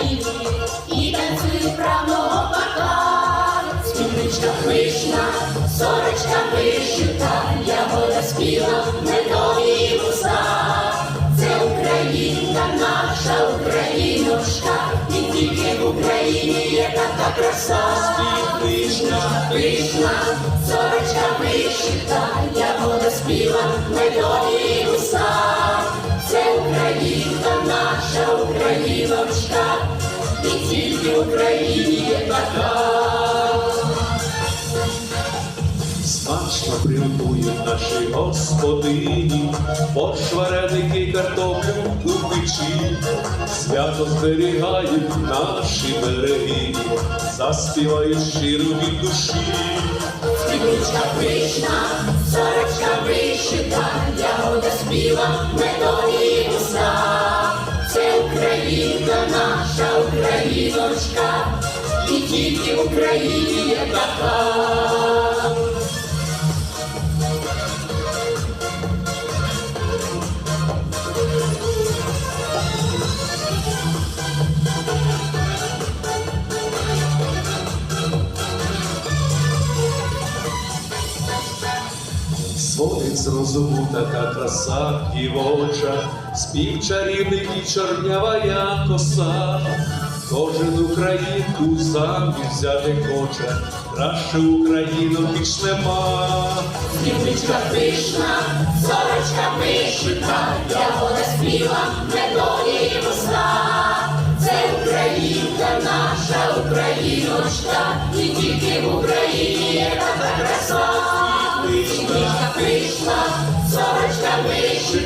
країни і танцюють правного парка, спільничка пишна, сорочка вишита, ягода спіла медові вуста. Це Українка, наша Україночка, і тільки в Україні є така краса, пишна, пишна, сорочка вишита, ягода спіла медові. Україночка, і тільки в Україні є така. Смачно приготують наші господині, борщ, вареники картоплю у печі, свято зберігають наші береги, заспівають щиро від душі. Співничка пишна, сорочка вишита, ягода співа. Це Українка, наша Україночка, і тільки в Україні є Сводить з розуму така краса дівоча, спів чарівний і чорнявая коса. Кожен українку заміж взяти хоче, краще Україну більш нема. Співничка пишна, сорочка вишита, ягода співа, медові уста. Це Українка, наша Україночка, і тільки в Україні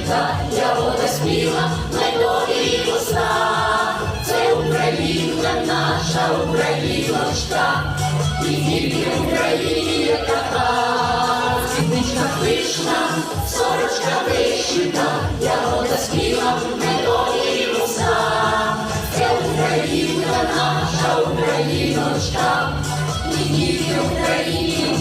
вишита, ягода співа, медові уста. Це Українка, наша Україночка, і тільки в Україні є така. Спідничка пишна, сорочка вишита, ягода співа, медові уста. Це Українка, наша Україночка, і тільки в Україні